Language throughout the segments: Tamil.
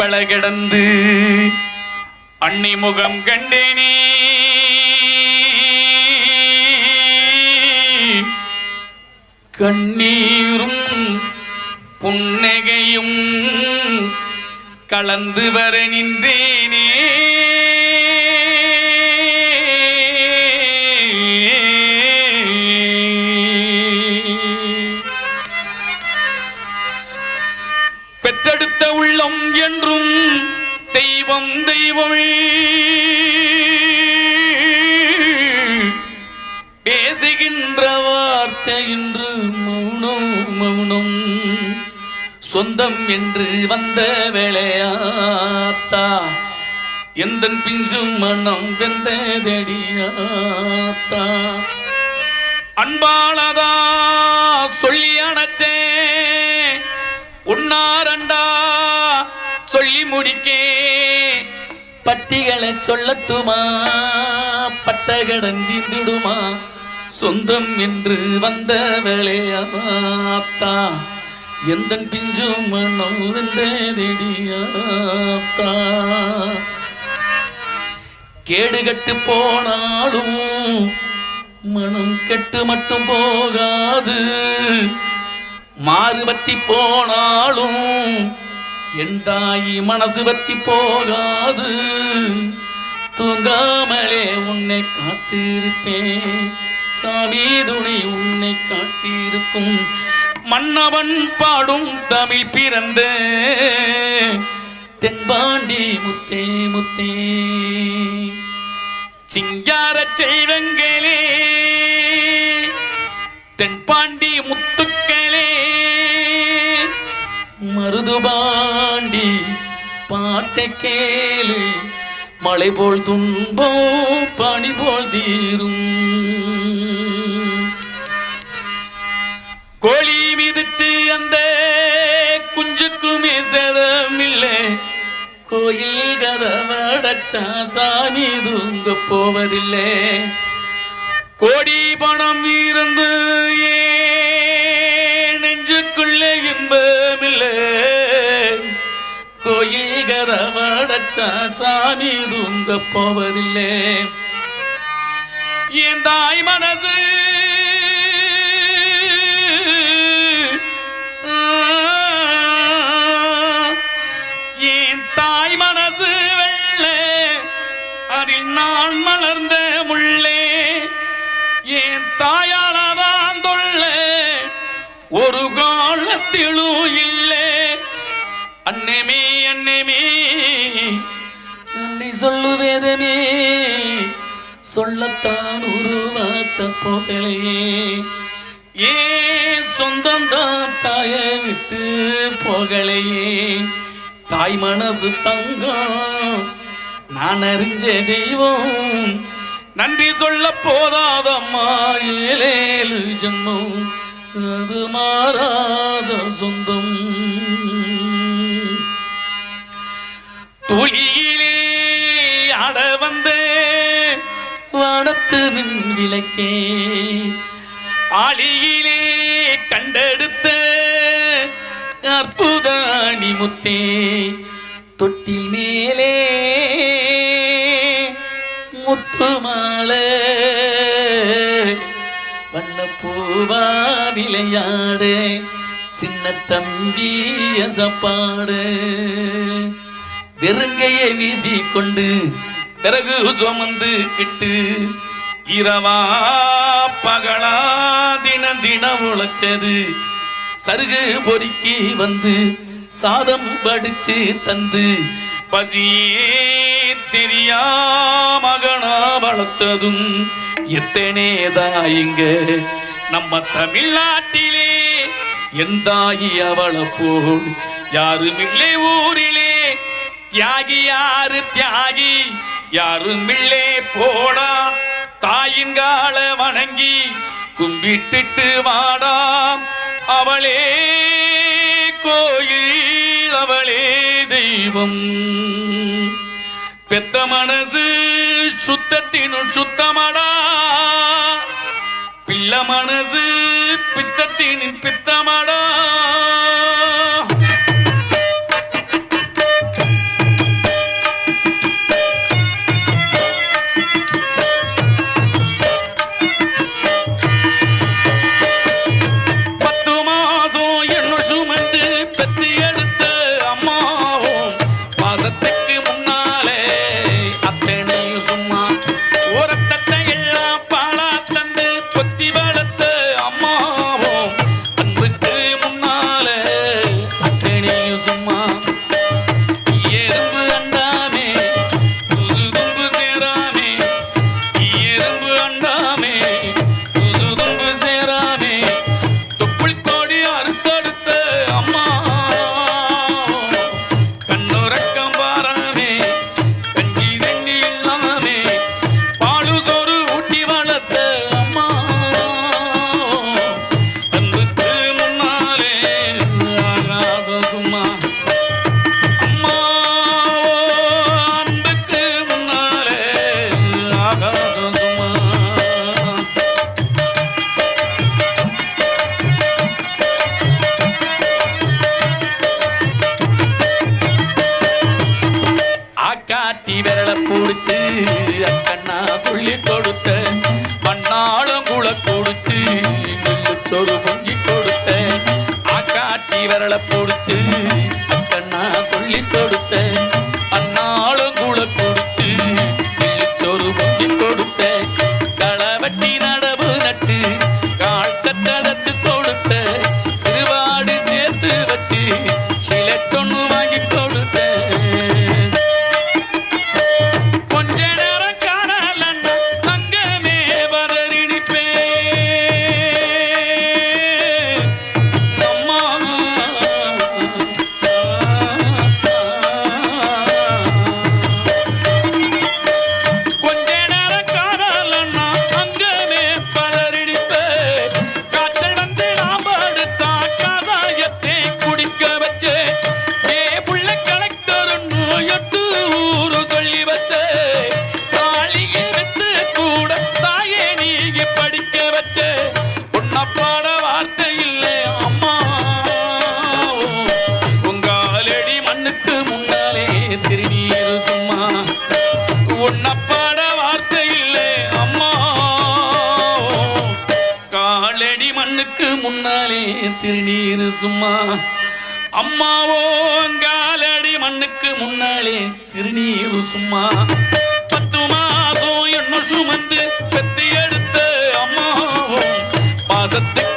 பழகிடந்து அன்னி முகம் கண்டேனே. கண்ணீரும் புன்னகையும் கலந்து வர நின்றேனே. வார்த்தை என்று மௌனம் மௌனம். சொந்தம் என்று வந்த வேளையாத்தா. எந்த பிஞ்சும் மனம் வெந்ததடியாத்தா அன்பாளதா சொல்லி அணைச்சே. உன்னாரண்டா சொல்லி முடிக்கே. பட்டிகளை சொல்லட்டுமா? பட்டகடன் தீந்துடுமா சொந்தம் என்று வந்த வேளையாத்தா எந்த பிஞ்சும் மனம் கேடு கேடுகட்டு போனாலும் மனம் கெட்டு மட்டும் போகாது. மாறு வத்தி போனாலும் என் தாயி மனசு வத்தி போகாது. தூங்காமலே உன்னை காத்திருப்பேன். சாமி துணை உன்னை காத்திருக்கும் மன்னவன் பாடும் தமிழ் பிறந்த. தென்பாண்டி முத்தே முத்தே. சிங்கார செய்வங்களே தென்பாண்டி முத்துக்களே. மருதுபாண்டி பாட்டை கேளு. மழை போல் துன்பம் பனி போல் தீரும். கோழி மிதிச்சு அந்த குஞ்சுக்குமே சதமில்லை. கோயில் கதவடச்சா சாமி தூங்க போவதில்லை. கோடி பணம் இருந்து ஏன் இன்பமில்லை. கோயில் கதவடச்சா சாமி தூங்க போவதில்லை. என் தாய் மனசு ஒரு காலத்திலும் இல்லை. அன்னமே அன்னமே அன்னை சொல்லுவேதமே சொல்லத்தான் உருவாத்த போகலையே ஏன் சொந்தம் தான் தாய விட்டு போகலையே. தாய் மனசு தங்கம். நான் அறிஞ்ச தெய்வம். நன்றி சொல்ல போதாதம்மா. ஏழேழு ஜென்மம். அது மாறாத சொந்தம். துளியிலே அட வந்த வானத்து மின் விளக்கே. ஆளியிலே கண்டெடுத்த அற்புதாணி முத்தே தொட்டில் மேலே முத்து மாலை முத்துமாலை வண்ணப்பூவா விளையாடு. சின்ன தம்பி அசப்பாடு. வெறுங்கையை வீசி கொண்டு பிறகு சுமந்து இட்டு இரவா பகலா தின தின உழைச்சது. சருகு பொறுக்கி வந்து சாதம் படிச்சு தந்து. பசியே தெரியா மகனா வளர்த்ததும் எத்தனேதா இங்க? நம்ம தமிழ்நாட்டிலே எந்தாயி அவளை போல்? யாருமில்லை ஊரிலே. தியாகி யாரு தியாகி? யாருமில்லே போடா. தாயின் கால வணங்கி கும்பிட்டுட்டு வாடாம். அவளே கோயில் அவளே தெய்வம். பெத்த மனசு சுத்தத்தினுள் சுத்தமடா. பிள்ள மனசு பித்தத்தினின் பித்தமடா. கரளை பிடிச்சு கண்ணா சொல்லி கொடுத்த அண்ணாளும் கூட பிடிச்சு கிள்ளிச்சோறு பொங்கி கொடுத்த களை வெட்டி நடவு நட்டு காய்ச்ச கொடுத்த சிறுவாடி சேர்த்து வச்சு காலடி மண்ணுக்கு முன்னாலே திருநீர் சும்மா. அம்மாவோ காலடி மண்ணுக்கு முன்னாலே திருநீர் சும்மா. பத்து மாசம் என்ன சுமந்து பெத்தி எடுத்த அம்மாவோ பாசத்துக்கு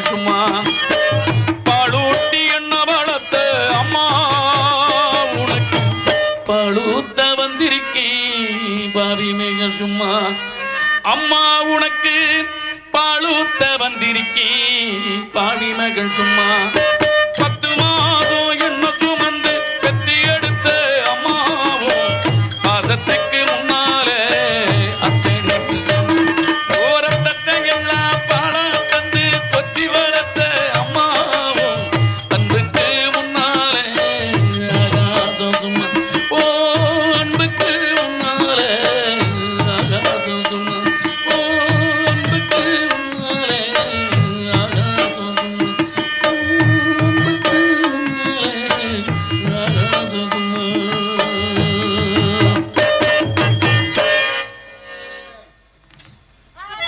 சும்மா. பாலூட்டி என்ன வளர்த்த அம்மா? உனக்கு பழுத்த வந்திருக்கேன் பாவி மேக சும்மா. அம்மா உனக்கு பாலூத்த வந்திருக்கேன் பாவி மகள் சும்மா.